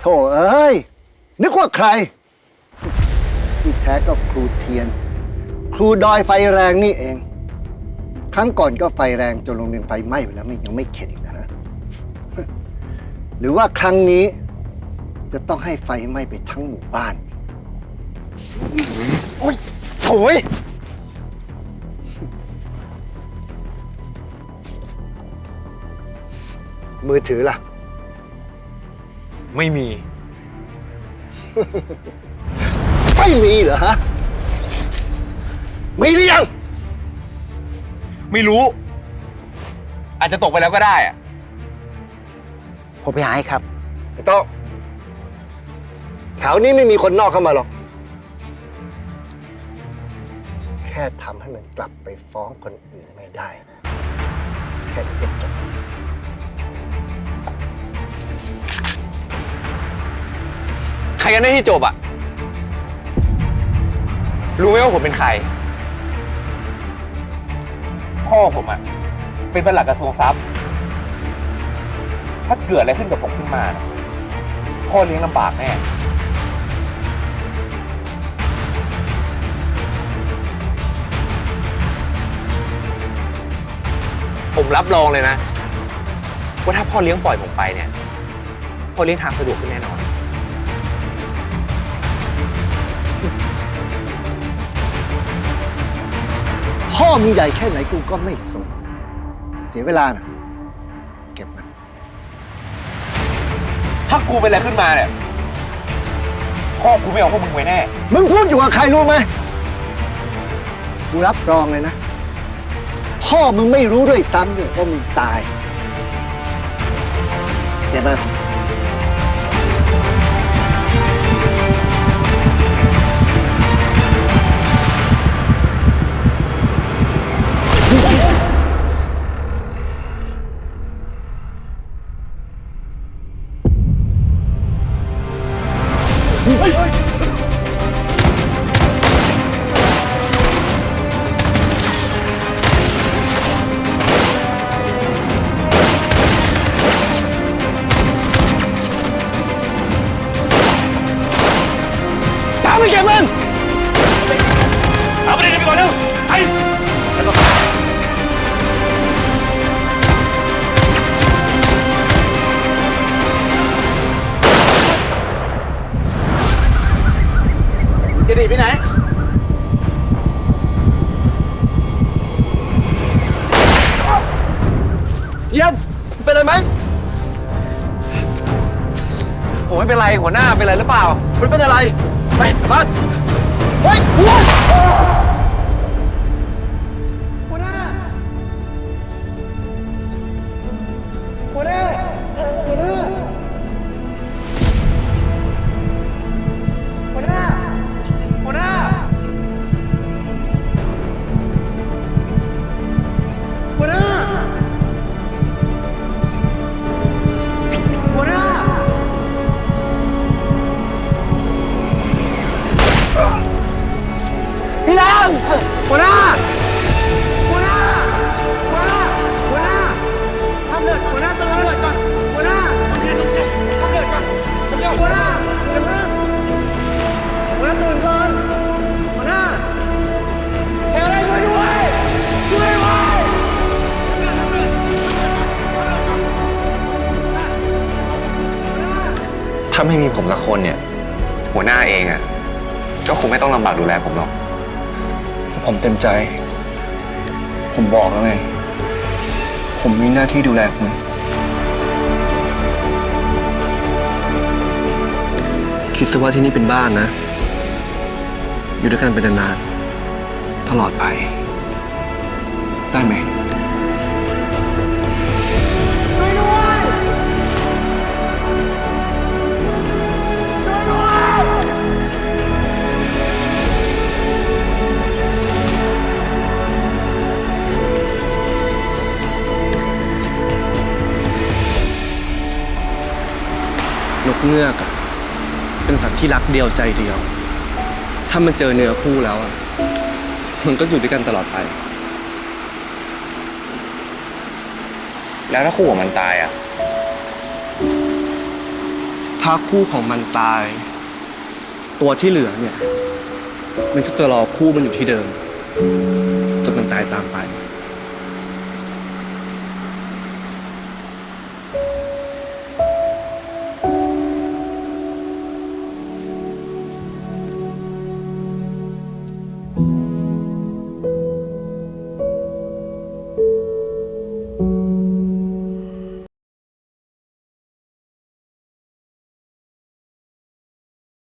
โธ่เอ้ย นึกว่าใคร ที่แท้ก็ครูเทียน ครูดอยไฟแรงนี่เอง ครั้งก่อนก็ไฟแรงจนโรงเรียนไฟไหม้ไปแล้วไม่ยังไม่เข็ดอีกนะฮะหรือว่าครั้งนี้จะต้องให้ไฟไหม้ไปทั้งหมู่บ้านโอ้ยโอ้ยมือถือล่ะ ไม่มี ไม่มีเหรอฮะมีหรือยังไม่รู้ อาจจะตกไปแล้วก็ได้อะผมไปหาให้ครับ ไม่ต้องแถวนี้ไม่มีคนนอกเข้ามาหรอก แค่ทำให้มันกลับไปฟ้องคนอื่นไม่ได้ แค่นี้ก็จบ ใครกันได้ที่จบอะรู้ไหมว่าผมเป็นใคร พ่อผมอะเป็นประหลัดกระทรวงทรัพย์ ถ้าเกิดอะไรขึ้นกับผมขึ้นมานะพ่อเลี้ยงลำบากแน่ ผมรับรองเลยนะ ว่าถ้าพ่อเลี้ยงปล่อยผมไปเนี่ย พ่อเลี้ยงทางสะดวกขึ้นแน่นอน พ่อมึงใหญ่แค่ไหนกูก็ไม่สน เสียเวลานะเก็บมัน ถ้ากูเป็นอะไรขึ้นมาเนี่ยพ่อกูไม่เอาพวกมึงไว้แน่ มึงพูดอยู่กับใครรู้ไหม กูรับรองเลยนะ พ่อมึงไม่รู้ด้วยซ้ำด้วยว่ามึงตาย เก็บมัน ตามไปเก็บมันเอาไปเลยไปก่อนเร็วไปแล้วก็ หนีไปไหน เยี่ยมเป็นอะไรไหมผมไม่เป็นไรหัวหน้าเป็นไรหรือเปล่า มันเป็นอะไร ไปบ้านเฮ้ยหัวาไม่มีผมสักคนเนี่ย หัวหน้าเองอะ ก็คงไม่ต้องลำบากดูแลผมหรอก ผมเต็มใจ ผมบอกแล้วไง ผมมีหน้าที่ดูแลคุณ คิดซะว่าที่นี่เป็นบ้านนะ อยู่ด้วยกันเป็นนานๆตลอดไป ได้ไหม เงือกอะเป็นสัตว์ที่รักเดียวใจเดียว ถ้ามันเจอเนื้อคู่แล้วอะมันก็อยู่ด้วยกันตลอดไป แล้วถ้าคู่ของมันตายอะ ถ้าคู่ของมันตาย ตัวที่เหลือเนี่ย มันก็จะรอคู่มันอยู่ที่เดิมจนมันตายตามไป